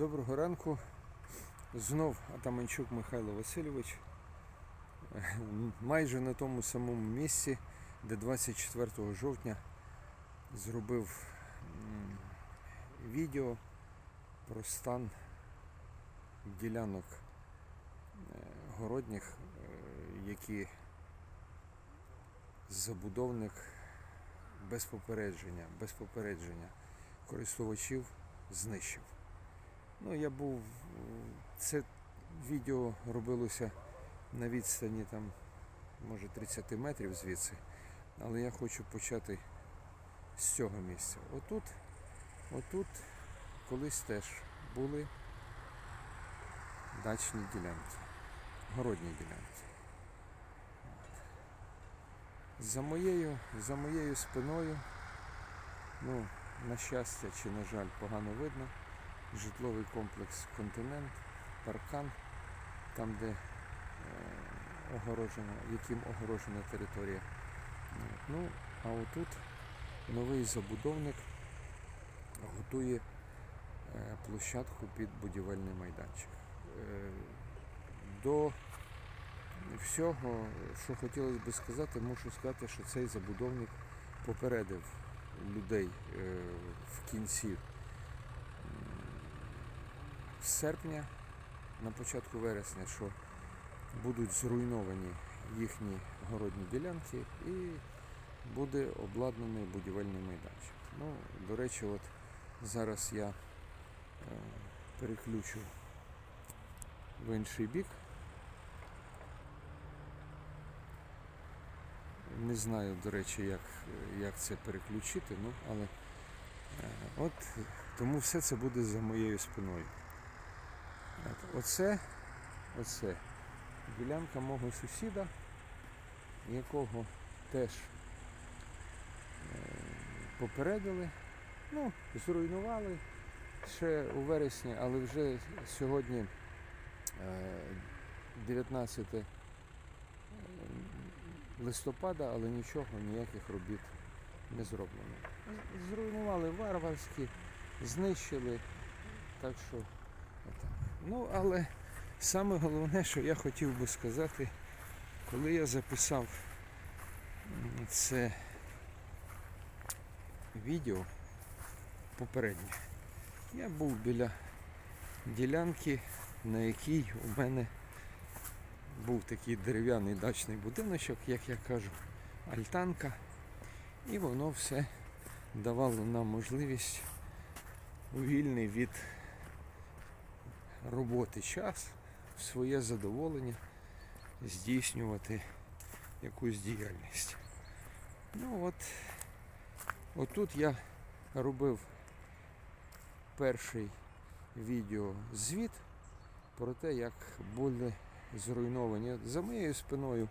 Доброго ранку. Знов Атаманчук Михайло Васильович. Майже на тому самому місці, де 24 жовтня зробив відео про стан ділянок е, городніх, е, які забудовник без попередження, без попередження користувачів знищив. Ну, я був. Це відео робилося на відстані там, може 30 метрів звідси. Але я хочу почати з цього місця. Отут, отут колись теж були дачні ділянки, городні ділянки. За моєю, за моєю спиною, ну, на щастя чи на жаль, погано видно житловий комплекс Континент, паркан, там, де е, огорожена, яким огорожена територія. Ну, а отут новий забудовник готує е, площадку під будівельний майданчик. Е, До всього, що хотілося би сказати, мушу сказати, що цей забудовник попередив людей в кінці м, серпня, на початку вересня, що будуть зруйновані їхні городні ділянки і буде обладнаний будівельний майданчик. Ну, до речі, от зараз я е, переключу в інший бік. Не знаю, до речі, як, як це переключити, ну, але е, от тому все це буде за моєю спиною. От, Оце, оце ділянка мого сусіда, якого теж е, попередили, ну, зруйнували ще у вересні, але вже сьогодні е, 19 листопада, але нічого, ніяких робіт не зроблено. Зруйнували варварські, знищили, так що. Ну, але саме головне, що я хотів би сказати, коли я записав це відео попереднє, я був біля ділянки, на якій у мене був такий дерев'яний дачний будиночок, як я кажу, альтанка. І воно все давало нам можливість вільний від роботи час в своє задоволення здійснювати якусь діяльність. Ну от, отут я робив перший відео звіт про те, як були зруйновані. За моєю спиною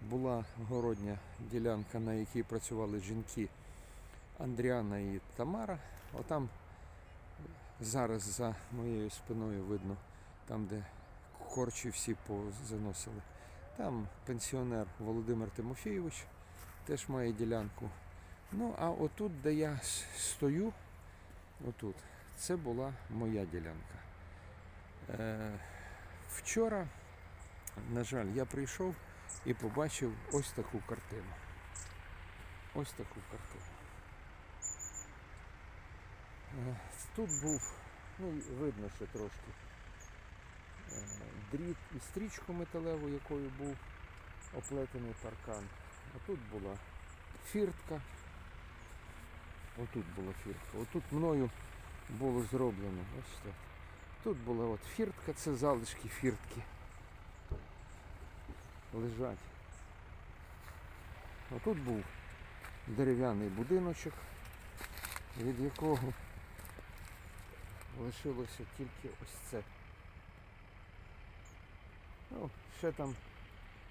була городня ділянка, на якій працювали жінки Андріана і Тамара. Отам зараз за моєю спиною видно, там, де корчі всі позаносили. Там пенсіонер Володимир Тимофійович теж має ділянку. Ну, а отут, де я стою, отут, це була моя ділянка. Е, вчора, на жаль, я прийшов і побачив ось таку картину. Ось таку картину. Е, Тут був, ну видно ще трошки, е, дріт і стрічку металеву, якою був оплетений паркан. А тут була фіртка. Отут була фіртка. Отут мною було зроблено. Так. Тут була от фіртка, це залишки фіртки. Лежать. А тут був дерев'яний будиночок, від якого лишилося тільки ось це. Ну, ще там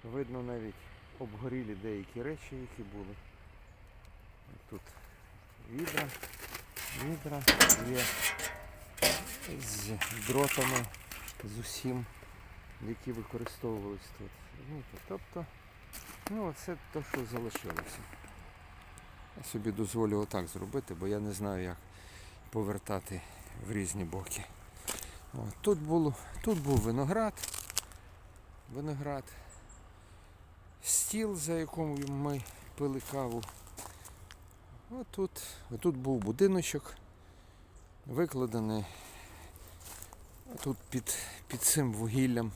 видно навіть обгорілі деякі речі, які були. Тут відра, відра є з дротами, з усім, які використовувались тут. Розумієте? Тобто, ну оце те, що залишилося. Я собі дозволю отак зробити, бо я не знаю, як повертати в різні боки. От, тут, було, тут був виноград. Виноград. Стіл, за якому ми пили каву. Отут, отут був будиночок, викладений тут під, під цим вугіллям,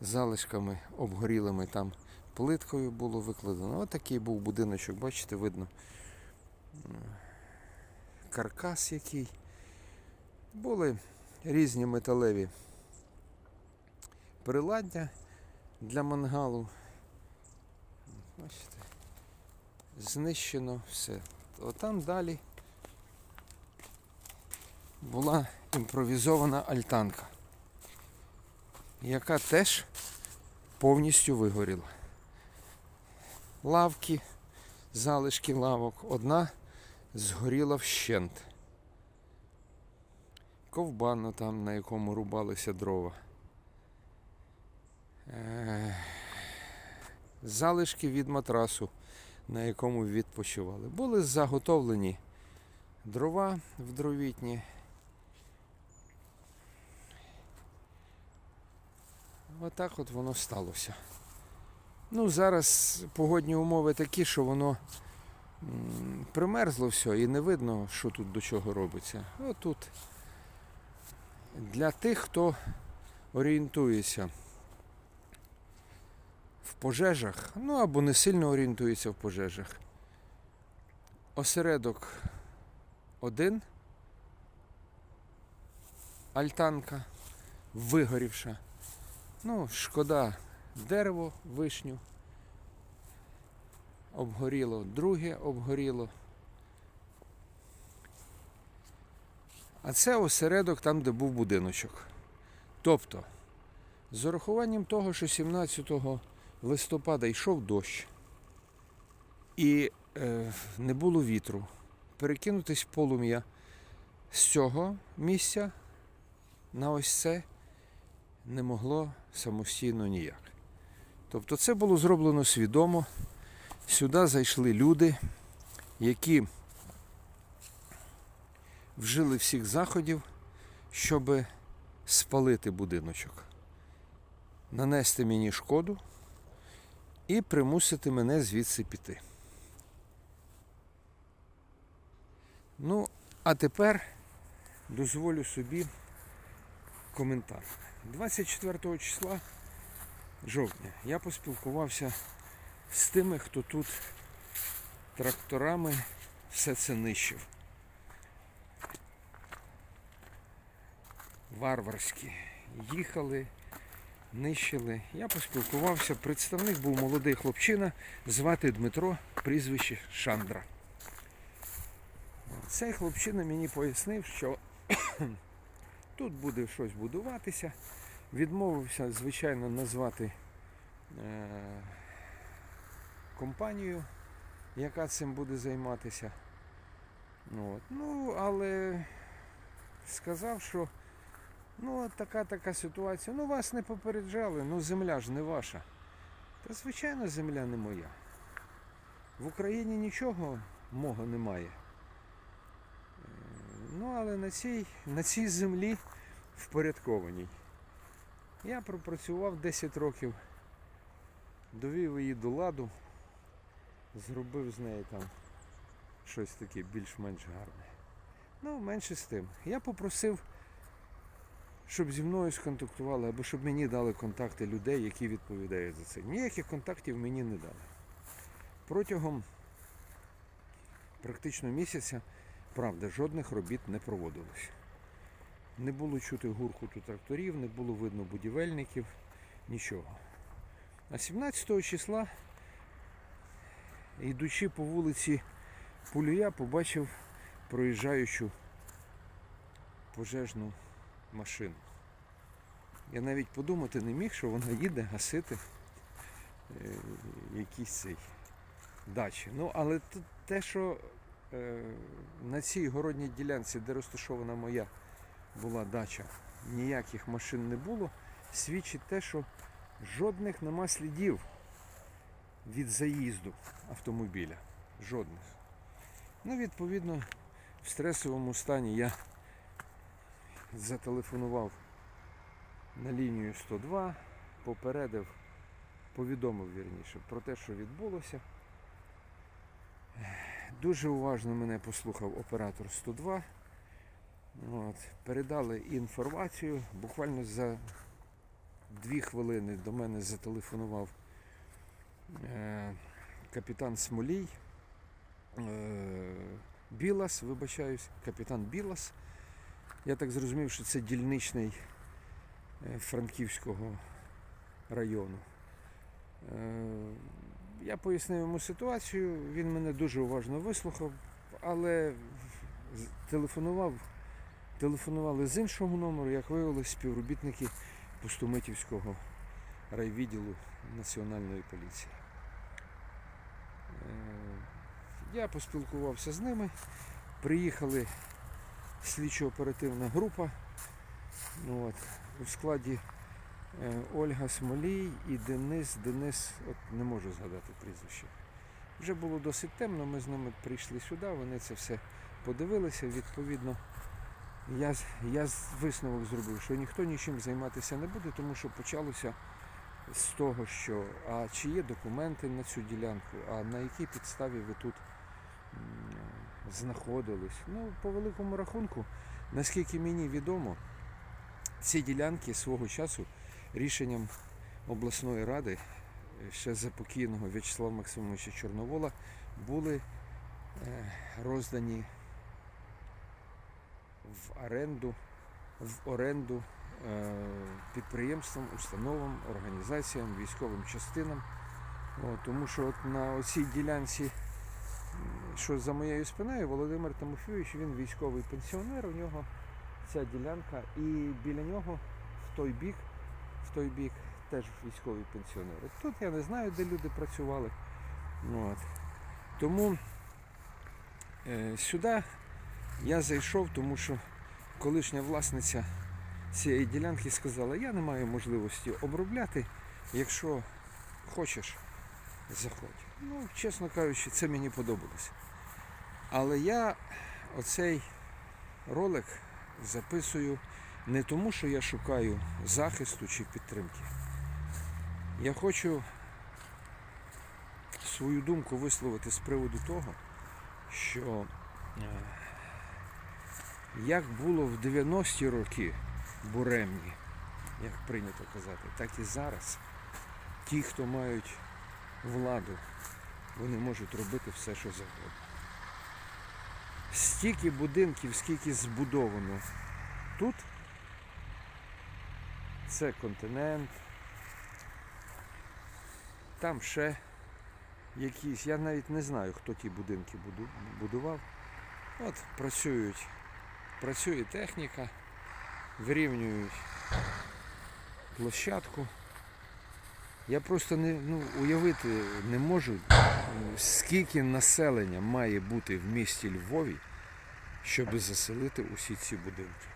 залишками обгорілими там плиткою було викладено. Отакий був будиночок, бачите, видно. Каркас який. Були різні металеві приладдя для мангалу. Бачите, знищено все. Отам далі була імпровізована альтанка, яка теж повністю вигоріла. Лавки, залишки лавок, одна згоріла вщент. Ковбану там, на якому рубалися дрова. Залишки від матрасу, на якому відпочивали. Були заготовлені дрова в дровітні. Отак от воно сталося. Ну, зараз погодні умови такі, що воно примерзло все і не видно, що тут до чого робиться. Отут для тих, хто орієнтується в пожежах, ну або не сильно орієнтується в пожежах. Осередок один, альтанка вигорівша. Ну, шкода дерево, вишню. Обгоріло, друге обгоріло. А це осередок там, де був будиночок. Тобто, з урахуванням того, що 17 листопада йшов дощ і е, не було вітру, перекинутись полум'я з цього місця на ось це не могло самостійно ніяк. Тобто це було зроблено свідомо. Сюди зайшли люди, які вжили всіх заходів, щоб спалити будиночок, нанести мені шкоду і примусити мене звідси піти. Ну, а тепер дозволю собі коментар. 24 числа жовтня я поспілкувався з тими, хто тут тракторами все це нищив. Варварські. Їхали, нищили. Я поспілкувався. Представник був молодий хлопчина, звати Дмитро, прізвище Шандра. Цей хлопчина мені пояснив, що тут буде щось будуватися. Відмовився, звичайно, назвати е, компанію, яка цим буде займатися. От. ну, але сказав, що ну, от така така ситуація. Ну, вас не попереджали, ну земля ж не ваша. Та звичайно, земля не моя. В Україні нічого мого немає. Е, Ну, але на цій, на цій землі впорядкованій. Я пропрацював 10 років, довів її до ладу, зробив з неї там щось таке більш-менш гарне. Ну, менше з тим. Я попросив, щоб зі мною сконтактували, або щоб мені дали контакти людей, які відповідають за це. Ніяких контактів мені не дали. Протягом практично місяця, правда, жодних робіт не проводилось. Не було чути гуркуту тракторів, не було видно будівельників, нічого. А 17 числа, йдучи по вулиці Пулюя, побачив проїжджаючу пожежну машину. Я навіть подумати не міг, що вона їде гасити е, якісь цей дачі. Ну, але те, що е, на цій городній ділянці, де розташована моя була дача, ніяких машин не було, свідчить те, що жодних нема слідів від заїзду автомобіля. Жодних. Ну, відповідно, в стресовому стані я зателефонував на лінію 102, попередив, повідомив вірніше про те, що відбулося. Дуже уважно мене послухав оператор 102. От, передали інформацію. Буквально за дві хвилини до мене зателефонував е, капітан Смолій. Е, Білас, вибачаюсь, капітан Білас. Я так зрозумів, що це дільничний е, Франківського району. Е, Я пояснив йому ситуацію, він мене дуже уважно вислухав, але телефонував, телефонували з іншого номеру, як виявилось, співробітники Пустомитівського райвідділу Національної поліції. Е, Я поспілкувався з ними. Приїхали слідчо-оперативна група. Ну, От, у складі е, Ольга Смолій і Денис. Денис, от не можу згадати прізвище. Вже було досить темно, ми з ними прийшли сюди, вони це все подивилися. Відповідно, я, я висновок зробив, що ніхто нічим займатися не буде, тому що почалося з того, що а чи є документи на цю ділянку, а на якій підставі ви тут знаходились. Ну, по великому рахунку, наскільки мені відомо, ці ділянки свого часу рішенням обласної ради е, ще за покійного В'ячеслава Максимовича Чорновола були е, роздані в оренду, в оренду е, підприємствам, установам, організаціям, військовим частинам. О, тому що от на цій ділянці, що за моєю спиною, Володимир Тимофійович, він військовий пенсіонер, у нього ця ділянка, і біля нього в той бік, в той бік теж військові пенсіонери. Тут я не знаю, де люди працювали. Ну, От. Тому е, сюди я зайшов, тому що колишня власниця цієї ділянки сказала, я не маю можливості обробляти, якщо хочеш, заходь. Ну, чесно кажучи, це мені подобалося. Але я оцей ролик записую не тому, що я шукаю захисту чи підтримки. Я хочу свою думку висловити з приводу того, що е, як було в 90-ті роки буремні, як прийнято казати, так і зараз ті, хто мають владу, вони можуть робити все, що завгодно. Стільки будинків, скільки збудовано тут, це континент, там ще якісь, я навіть не знаю, хто ті будинки будував. От працюють, працює техніка, вирівнюють площадку. Я просто не ну, уявити не можу, скільки населення має бути в місті Львові, щоб заселити усі ці будинки.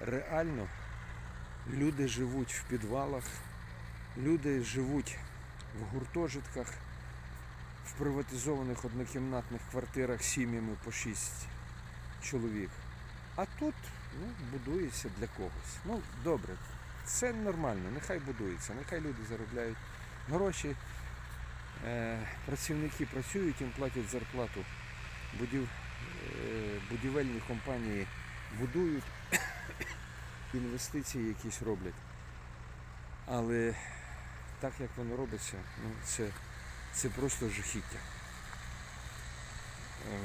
Реально люди живуть в підвалах, люди живуть в гуртожитках, в приватизованих однокімнатних квартирах сім'ями по 6 чоловік. А тут ну, будується для когось. Ну, добре, це нормально, нехай будується, нехай люди заробляють гроші, е, працівники працюють, їм платять зарплату, будів, е, будівельні компанії будують, інвестиції якісь роблять. Але так як воно робиться, ну, це, це просто жахіття. Е,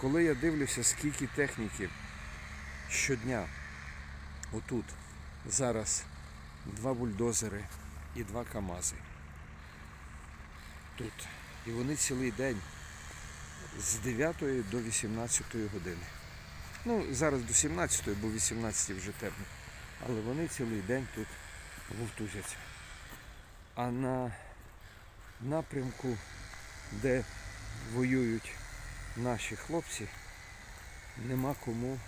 Коли я дивлюся, скільки техніки щодня отут зараз два бульдозери і два КАМАЗи. Тут. І вони цілий день з 9 до 18 години. Ну, зараз до 17, бо 18 вже темно. Але вони цілий день тут вовтузяться. А на напрямку, де воюють наші хлопці, нема кому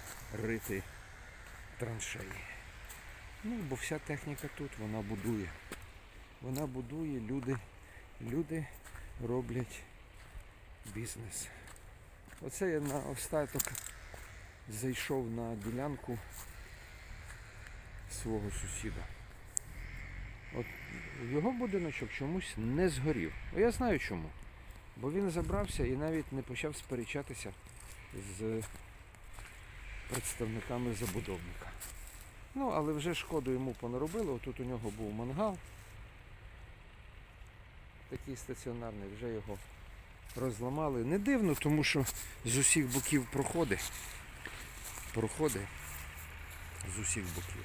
рити траншеї. Ну, бо вся техніка тут, вона будує. Вона будує, люди, люди роблять бізнес. Оце я на остаток зайшов на ділянку свого сусіда. От його будиночок чомусь не згорів. А Я знаю чому. Бо він забрався і навіть не почав сперечатися з представниками забудовника. Ну, але вже шкоду йому понаробили. Отут у нього був мангал. Такий стаціонарний, вже його розламали. Не дивно, тому що з усіх боків проходи. Проходи з усіх боків.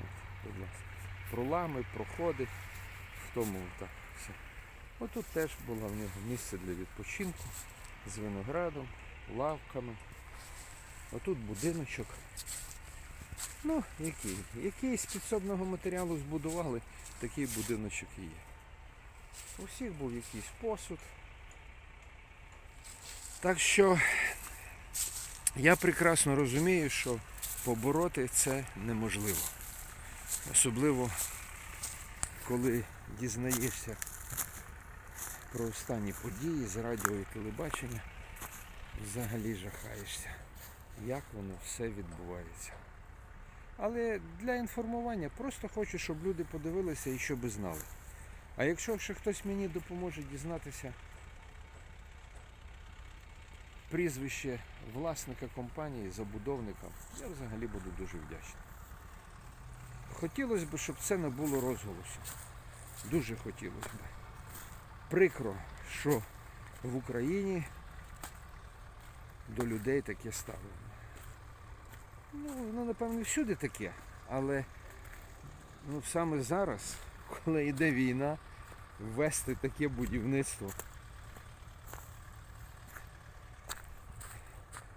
От, будь ласка. Пролами, проходи. В тому так все. Отут теж було в нього місце для відпочинку з виноградом, лавками. Отут будиночок. Ну, який? Який з підсобного матеріалу збудували, такий будиночок і є. У всіх був якийсь посуд. Так що я прекрасно розумію, що побороти це неможливо. Особливо, коли дізнаєшся про останні події з радіо і телебачення, взагалі жахаєшся, як воно все відбувається. Але для інформування просто хочу, щоб люди подивилися і щоб знали. А якщо ще хтось мені допоможе дізнатися прізвище власника компанії, забудовника, я взагалі буду дуже вдячний. Хотілося б, щоб це не було розголосу. Дуже хотілося б. Прикро, що в Україні до людей таке ставлення. Ну, воно, напевно, всюди таке, але ну, саме зараз, коли йде війна, ввести таке будівництво.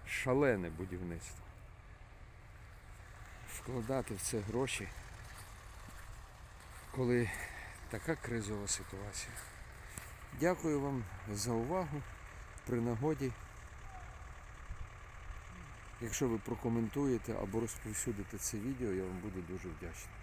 Шалене будівництво. Вкладати в це гроші, коли така кризова ситуація. Дякую вам за увагу. При нагоді. Якщо ви прокоментуєте або розповсюдите це відео, я вам буду дуже вдячний.